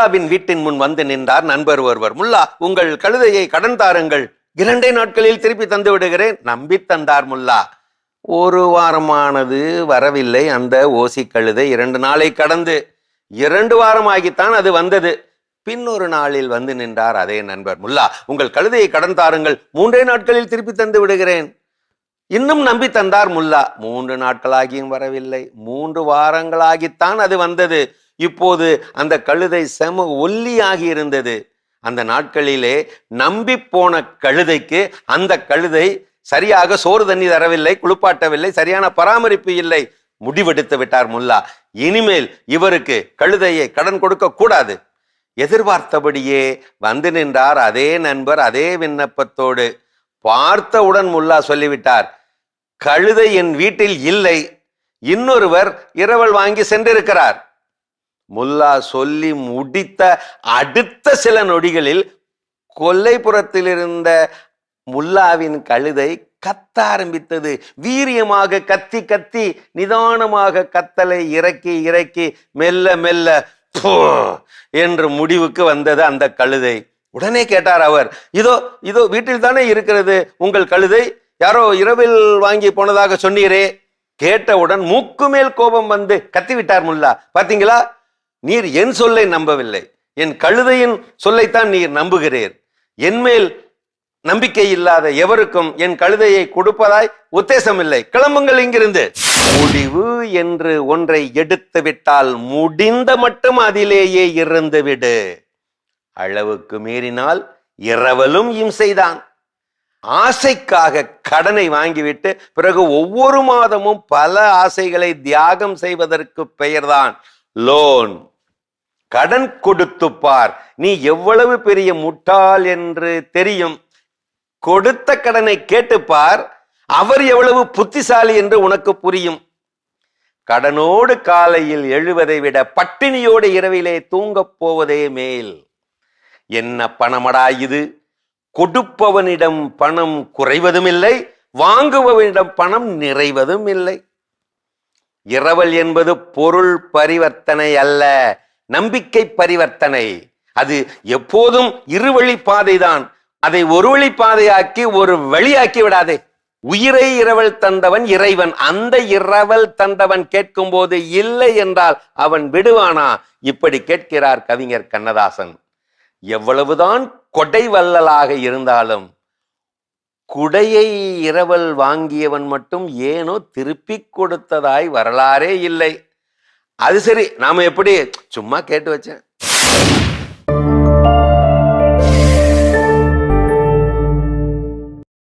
முல்லாவின் வீட்டின் முன் வந்து நின்றார் நண்பர் ஒருவர். முல்லா உங்கள் கழுதையை கடன் தாருங்கள். இரண்டே நாட்களில் திருப்பி தந்து விடுகிறேன். நம்பி தந்தார் முல்லா. ஒரு வாரமானது வரவில்லை அந்த ஓசி கழுதை. இரண்டு நாளை கடந்து இரண்டு வாரமாகித்தான் அது வந்தது. பின்னொரு நாளில் வந்து நின்றார் அதே நண்பர். முல்லா உங்கள் கழுதையை கடன் தாருங்கள். மூன்றே நாட்களில் திருப்பி தந்து விடுகிறேன். இன்னும் நம்பி தந்தார் முல்லா. மூன்று நாட்களாகியும் வரவில்லை. மூன்று வாரங்களாகித்தான் அது வந்தது. இப்போது அந்த கழுதை செம ஒல்லியாகி இருந்தது. அந்த நாட்களிலே நம்பி போன கழுதைக்கு அந்த கழுதை சரியாக சோறு தண்ணி தரவில்லை குளிப்பாட்டவில்லை சரியான பராமரிப்பு இல்லை. முடிவெடுத்து விட்டார் முல்லா. இனிமேல் இவருக்கு கழுதையை கடன் கொடுக்க கூடாது. எதிர்பார்த்தபடியே வந்து நின்றார் அதே நண்பர் அதே விண்ணப்பத்தோடு. பார்த்தவுடன் முல்லா சொல்லிவிட்டார் கழுதை என் வீட்டில் இல்லை. இன்னொருவர் இரவல் வாங்கி சென்றிருக்கிறார். முல்லா சொல்லி முடித்த அடுத்த சில நொடிகளில் கொல்லைப்புறத்தில் இருந்த முல்லாவின் கழுதை கத்த ஆரம்பித்தது. வீரியமாக கத்தி கத்தி நிதானமாக கத்தலை இறக்கி இறக்கி மெல்ல மெல்ல என்று முடிவுக்கு வந்தது அந்த கழுதை. உடனே கேட்டார் அவர் இதோ இதோ வீட்டில் தானே இருக்கிறது? உங்கள் கழுதை யாரோ இரவில் வாங்கி போனதாக சொன்னீரே. கேட்டவுடன் மூக்கு மேல் கோபம் வந்து கத்தி விட்டார் முல்லா. பாத்தீங்களா நீர் என் சொல்லை நம்பவில்லை. என் கழுதையின் சொல்லைத்தான் நீர் நம்புகிறீர். என்மேல் நம்பிக்கை இல்லாத எவருக்கும் என் கழுதையை கொடுப்பதாய் உத்தேசம் இல்லை கிளம்புங்கள் இங்கிருந்து. முடிவு என்று ஒன்றை எடுத்து விட்டால் முடிந்த மட்டும் அதிலேயே இருந்து விடு அளவுக்கு மீறினால் இரவலும் இம்சைதான். ஆசைக்காக கடனை வாங்கிவிட்டு பிறகு ஒவ்வொரு மாதமும் பல ஆசைகளை தியாகம் செய்வதற்கு பெயர்தான். லோன் கடன் கொடுத்து பார். நீ எவ்வளவு பெரிய முட்டாள் என்று தெரியும். கொடுத்த கடனை கேட்டுப்பார் அவர் எவ்வளவு புத்திசாலி என்று உனக்கு புரியும். கடனோடு காலையில் எழுவதை விட பட்டினியோடு இரவிலே தூங்கப் போவதே மேல். என்ன பணமடா இது? கொடுப்பவனிடம் பணம் குறைவதும் இல்லை வாங்குபவனிடம் பணம் நிறைவதும் இல்லை இரவல் என்பது பொருள் பரிவர்த்தனை அல்ல. நம்பிக்கை பரிவர்த்தனை. அது எப்போதும் இருவழி பாதைதான். அதை ஒரு வழி பாதையாக்கி ஒரு வழியாக்கி விடாதே. உயிரை இரவல் தந்தவன் இறைவன். அந்த இரவல் தந்தவன் கேட்கும் போது இல்லை என்றால் அவன் விடுவானா? இப்படி கேட்கிறார் கவிஞர் கண்ணதாசன். எவ்வளவுதான் கொடை வள்ளலாக இருந்தாலும் குடையை இரவல் வாங்கியவன் மட்டும் ஏனோ திருப்பி கொடுத்ததாய் வரலாறே இல்லை. அது சரி நாம எப்படி சும்மா கேட்டு வச்சேன்.